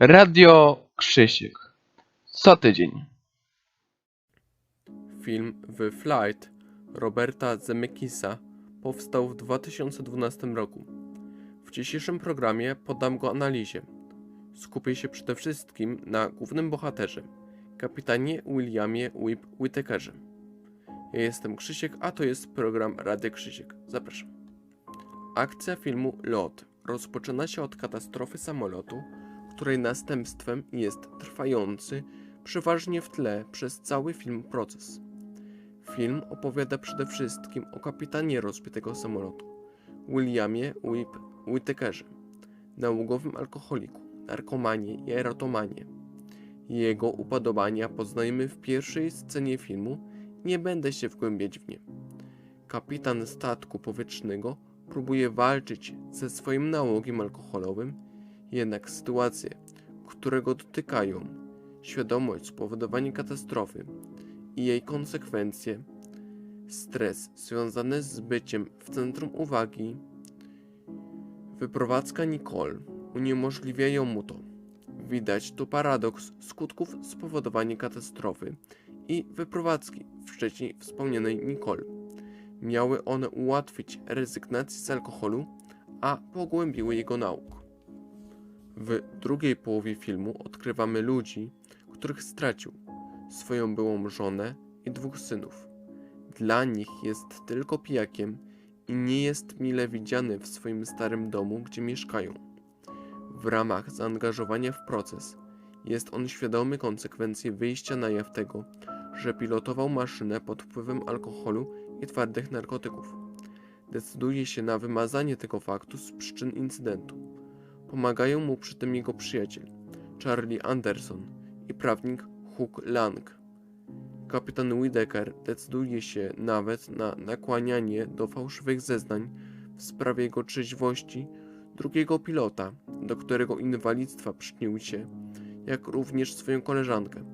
Radio Krzysiek. Co tydzień. Film The Flight Roberta Zemeckisa powstał w 2012 roku. W dzisiejszym programie podam go analizie. Skupię się przede wszystkim na głównym bohaterze, kapitanie Williamie Whip. Ja jestem Krzysiek, a to jest program Radio Krzysiek. Zapraszam. Akcja filmu Lot rozpoczyna się od katastrofy samolotu, której następstwem jest trwający, przeważnie w tle przez cały film proces. Film opowiada przede wszystkim o kapitanie rozbitego samolotu, Williamie Whip Whittakerze, nałogowym alkoholiku, narkomanie i erotomanie. Jego upodobania poznajemy w pierwszej scenie filmu, nie będę się wgłębiać w nie. Kapitan statku powietrznego próbuje walczyć ze swoim nałogiem alkoholowym, jednak sytuacje, które go dotykają, świadomość spowodowania katastrofy i jej konsekwencje, stres związany z byciem w centrum uwagi, wyprowadzka Nicole uniemożliwiają mu to. Widać tu paradoks skutków spowodowania katastrofy i wyprowadzki wcześniej wspomnianej Nicole. Miały one ułatwić rezygnację z alkoholu, a pogłębiły jego nauk. W drugiej połowie filmu odkrywamy ludzi, których stracił swoją byłą żonę i dwóch synów. Dla nich jest tylko pijakiem i nie jest mile widziany w swoim starym domu, gdzie mieszkają. W ramach zaangażowania w proces jest on świadomy konsekwencji wyjścia na jaw tego, że pilotował maszynę pod wpływem alkoholu i twardych narkotyków. Decyduje się na wymazanie tego faktu z przyczyn incydentu. Pomagają mu przy tym jego przyjaciel, Charlie Anderson i prawnik Hugh Lang. Kapitan Whittaker decyduje się nawet na nakłanianie do fałszywych zeznań w sprawie jego trzeźwości drugiego pilota, do którego inwalidztwa przyczynił się, jak również swoją koleżankę,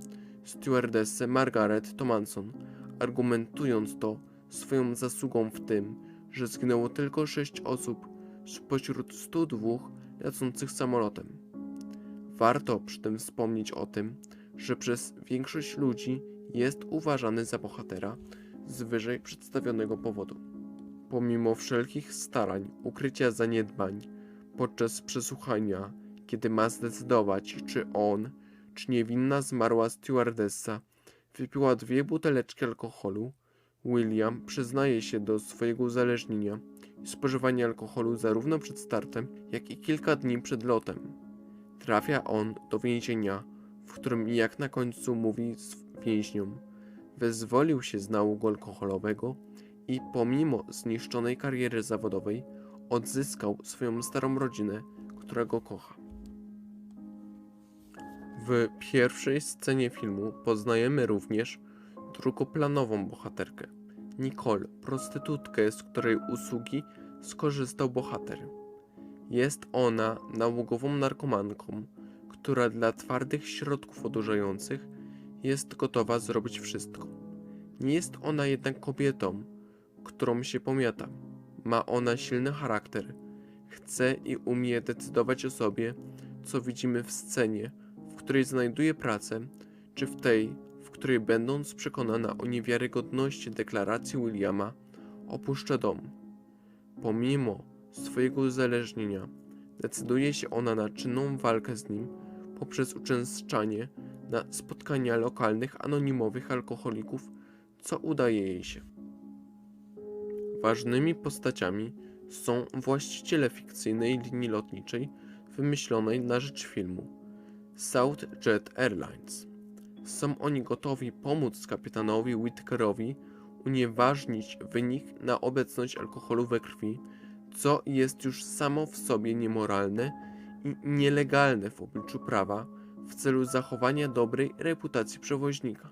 stewardessę Margaret Thomason, argumentując to swoją zasługą w tym, że zginęło tylko sześć osób spośród 102 lecących samolotem. Warto przy tym wspomnieć o tym, że przez większość ludzi jest uważany za bohatera z wyżej przedstawionego powodu. Pomimo wszelkich starań ukrycia zaniedbań podczas przesłuchania, kiedy ma zdecydować, czy on, czy niewinna zmarła stewardessa wypiła dwie buteleczki alkoholu, William przyznaje się do swojego uzależnienia i spożywania alkoholu zarówno przed startem, jak i kilka dni przed lotem. Trafia on do więzienia, w którym jak na końcu mówi z więźniom, wyzwolił się z nałogu alkoholowego i pomimo zniszczonej kariery zawodowej odzyskał swoją starą rodzinę, która go kocha. W pierwszej scenie filmu poznajemy również drugoplanową bohaterkę, Nicole, prostytutkę, z której usługi skorzystał bohater. Jest ona nałogową narkomanką, która dla twardych środków odurzających jest gotowa zrobić wszystko. Nie jest ona jednak kobietą, którą się pomiata. Ma ona silny charakter, chce i umie decydować o sobie, co widzimy w scenie, w której znajduje pracę, czy w tej, w której będąc przekonana o niewiarygodności deklaracji Williama, opuszcza dom. Pomimo swojego uzależnienia, decyduje się ona na czynną walkę z nim poprzez uczęszczanie na spotkania lokalnych anonimowych alkoholików, co udaje jej się. Ważnymi postaciami są właściciele fikcyjnej linii lotniczej wymyślonej na rzecz filmu South Jet Airlines. Są oni gotowi pomóc kapitanowi Whittakerowi unieważnić wynik na obecność alkoholu we krwi, co jest już samo w sobie niemoralne i nielegalne w obliczu prawa w celu zachowania dobrej reputacji przewoźnika.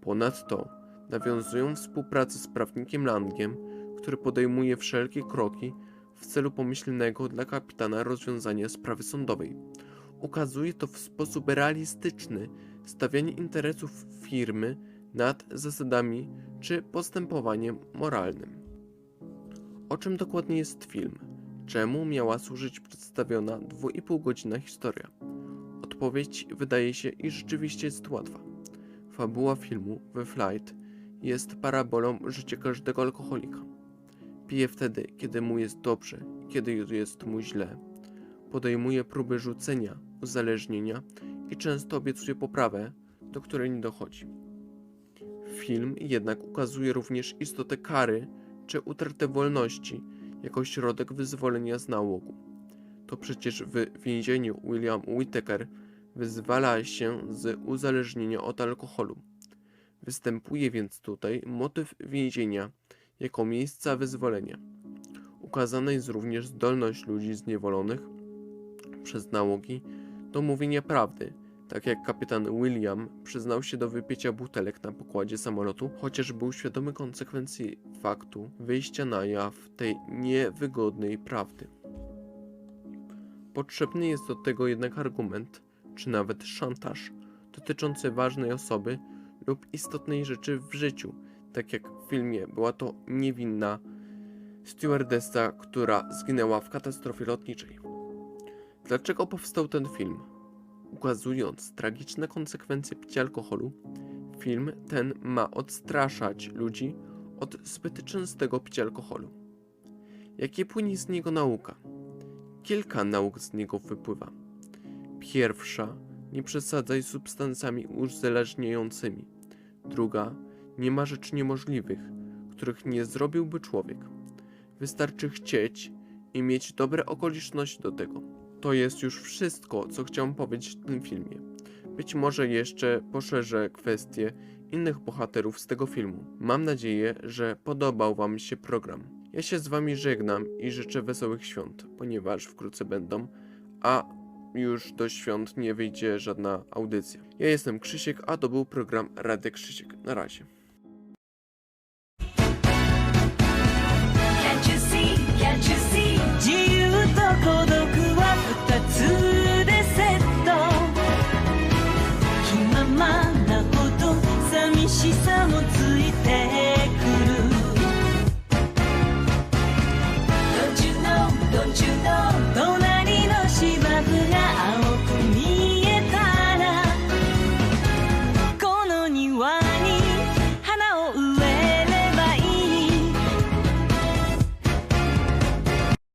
Ponadto nawiązują współpracę z prawnikiem Langiem, który podejmuje wszelkie kroki w celu pomyślnego dla kapitana rozwiązania sprawy sądowej. Ukazuje to w sposób realistyczny stawianie interesów firmy nad zasadami czy postępowaniem moralnym. O czym dokładnie jest film? Czemu miała służyć przedstawiona 2,5 godzina historia? Odpowiedź wydaje się i rzeczywiście jest łatwa. Fabuła filmu The Flight jest parabolą życia każdego alkoholika. Pije wtedy, kiedy mu jest dobrze, kiedy jest mu źle. Podejmuje próby rzucenia, uzależnienia i często obiecuje poprawę, do której nie dochodzi. Film jednak ukazuje również istotę kary czy utratę wolności jako środek wyzwolenia z nałogu. To przecież w więzieniu William Whittaker wyzwala się z uzależnienia od alkoholu. Występuje więc tutaj motyw więzienia jako miejsca wyzwolenia. Ukazana jest również zdolność ludzi zniewolonych przez nałogi do mówienia prawdy, tak jak kapitan William przyznał się do wypicia butelek na pokładzie samolotu, chociaż był świadomy konsekwencji faktu wyjścia na jaw tej niewygodnej prawdy. Potrzebny jest do tego jednak argument, czy nawet szantaż, dotyczący ważnej osoby lub istotnej rzeczy w życiu, tak jak w filmie była to niewinna stewardessa, która zginęła w katastrofie lotniczej. Dlaczego powstał ten film? Ukazując tragiczne konsekwencje picia alkoholu, film ten ma odstraszać ludzi od zbyt częstego picia alkoholu. Jakie płynie z niego nauka? Kilka nauk z niego wypływa. Pierwsza, nie przesadzaj substancjami uzależniającymi. Druga, nie ma rzeczy niemożliwych, których nie zrobiłby człowiek. Wystarczy chcieć i mieć dobre okoliczności do tego. To jest już wszystko, co chciałem powiedzieć w tym filmie. Być może jeszcze poszerzę kwestie innych bohaterów z tego filmu. Mam nadzieję, że podobał Wam się program. Ja się z Wami żegnam i życzę wesołych świąt, ponieważ wkrótce będą, a już do świąt nie wyjdzie żadna audycja. Ja jestem Krzysiek, a to był program Radek Krzysiek. Na razie. Can't you see, can't you see